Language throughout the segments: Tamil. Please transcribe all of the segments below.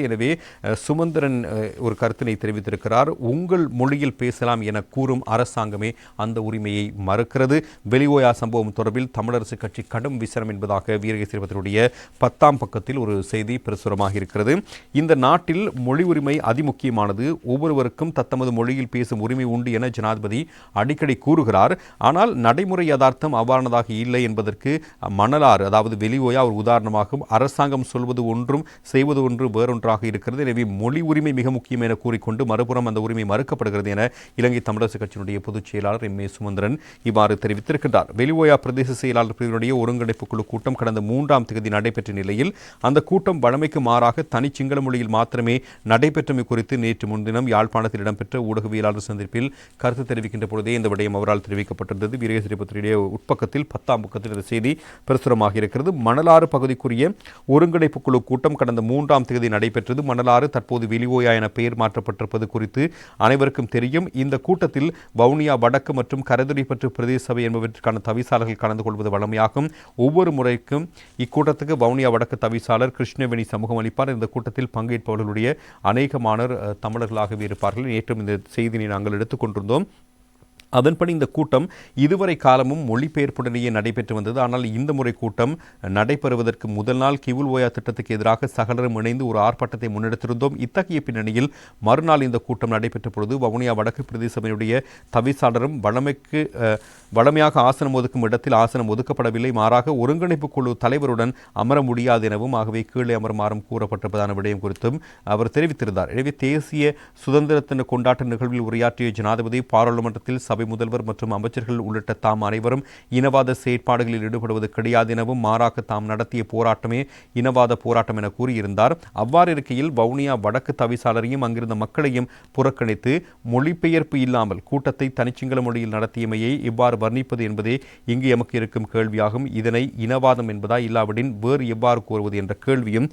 எனவே சுமந்திரன் ஒரு கருத்தினை தெரிவித்திருக்கிறார். உங்கள் மொழியில் பேசலாம் என கூறும் அரசாங்கமே அந்த உரிமையை மறுக்கிறது. வெளிவோயா சம்பவம் தொடர்பில் தமிழரசு கட்சி கடும் விசனம் என்பதாக வீரகேசரிபத்தினுடைய பத்தாம் பக்கத்தில் ஒரு செய்தி பிரசுரமாக இருக்கிறது. இந்த நாட்டில் மொழி உரிமை அதிமுக்கியமானது. ஒவ்வொருவருக்கும் தத்தமது மொழியில் பேசும் உரிமை உண்டு என ஜனாதிபதி அடிக்கடி கூறுகிறார். ஆனால் நடைமுறை யதார்த்தம் அவ்வாறானதாக இல்லை என்பதற்கு மணலாறு அதாவது வெளிவோயா ஒரு உதாரணமாகும். அரசாங்கம் சொல்வது ஒன்றும் செய்வது ஒன்று வேறொன்று ஒன்றாக இருக்கிறது. எனவே மொழி உரிமை மிக முக்கியம் என கூறிக்கொண்டு மறுபுறம் அந்த உரிமை மறுக்கப்படுகிறது என இலங்கை தமிழரசு கட்சியினுடைய பொதுச் செயலாளர் எம் ஏ சுமந்திரன் இவ்வாறு தெரிவித்திருக்கின்றார். வெளிவோயா பிரதேச செயலாளர் பிரிவினுடைய ஒருங்கிணைப்பு குழு கூட்டம் கடந்த மூன்றாம் தேதி நடைபெற்ற நிலையில் அந்த கூட்டம் வழமைக்கு மாறாக தனி சிங்கள மொழியில் மாத்திரமே நடைபெற்றமை குறித்து நேற்று முன்தினம் யாழ்ப்பாணத்தில் இடம்பெற்ற ஊடகவியலாளர் சந்திப்பில் கருத்து தெரிவிக்கின்ற பொழுதே இந்த விடயம் அவரால் தெரிவிக்கப்பட்டிருந்தது. வீரகேசரி உட்பக்கத்தில் பத்தாம் பக்கத்தில் இந்த செய்தி பிரசுரமாக இருக்கிறது மணலாறு பகுதிக்குரிய ஒருங்கிணைப்பு குழு கூட்டம் கடந்த மூன்றாம் தேதி நடைபெற்ற நடைபெற்றது. மணலாறு தற்போது வெளிவோயா என பெயர் மாற்றப்பட்டிருப்பது குறித்து அனைவருக்கும் தெரியும். இந்த கூட்டத்தில் வவுனியா வடக்கு மற்றும் கரதுரைப்பற்று பிரதேச சபை என்பவற்றுக்கான தவிசாளர்கள் கலந்து கொள்வது வழமையாகும். ஒவ்வொரு முறைக்கும் இக்கூட்டத்துக்கு வவுனியா வடக்கு தவிசாளர் கிருஷ்ணவேணி சமூகம் அளிப்பார். இந்த கூட்டத்தில் பங்கேற்பவர்களுடைய அநேகமானோர் தமிழர்களாகவே இருப்பார்கள். நேற்றும் இந்த செய்தியை நாங்கள் எடுத்துக்கொண்டிருந்தோம் அதன்படி இந்த கூட்டம் இதுவரை காலமும் மொழிபெயர்ப்புடனேயே நடைபெற்று வந்தது. ஆனால் இந்த முறை கூட்டம் நடைபெறுவதற்கு முதல் நாள் கிவுல் ஓயா திட்டத்துக்கு எதிராக சகலரும் இணைந்து ஒரு ஆர்ப்பாட்டத்தை முன்னெடுத்திருந்தோம். இத்தகைய பின்னணியில் மறுநாள் இந்த கூட்டம் நடைபெற்ற பொழுது வவுனியா வடக்கு பிரதேசமையுடைய தவிசாளரும் வளமைக்கு வழமையாக ஆசனம் ஒதுக்கும் இடத்தில் ஆசனம் ஒதுக்கப்படவில்லை. மாறாக ஒருங்கிணைப்பு குழு தலைவருடன் அமர முடியாது எனவும் ஆகவே கீழே அமருமாறும் கூறப்பட்டிருப்பதான விடயம் குறித்தும் அவர் தெரிவித்திருந்தார். எனவே தேசிய சுதந்திரத்தின கொண்டாட்ட நிகழ்வில் உரையாற்றிய ஜனாதிபதி பாராளுமன்றத்தில் சபை சபை முதல்வர் மற்றும் அமைச்சர்கள் உள்ளிட்ட தாம் அனைவரும் இனவாத செயற்பாடுகளில் ஈடுபடுவது கிடையாது எனவும் மாறாக தாம் நடத்திய போராட்டமே இனவாத போராட்டம் என கூறியிருந்தார். அவ்வாறு இருக்கையில் வவுனியா வடக்கு தவிசாளரையும் அங்கிருந்த மக்களையும் புறக்கணித்து மொழிபெயர்ப்பு இல்லாமல் கூட்டத்தை தனிச்சிங்கள மொழியில் நடத்தியமையை இவ்வாறு வர்ணிப்பது என்பதே இங்கு எமக்கு இருக்கும் கேள்வியாகும். இதனை இனவாதம் என்பதா இல்லாவிடின் வேறு எவ்வாறு கூறுவது என்ற கேள்வியும்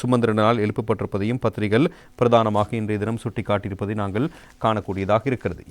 சுமந்திரனால் எழுப்பப்பட்டிருப்பதையும் பத்திரிகைகள் பிரதானமாக இன்றைய தினம் சுட்டிக்காட்டியிருப்பதை நாங்கள் காணக்கூடியதாக இருக்கிறது.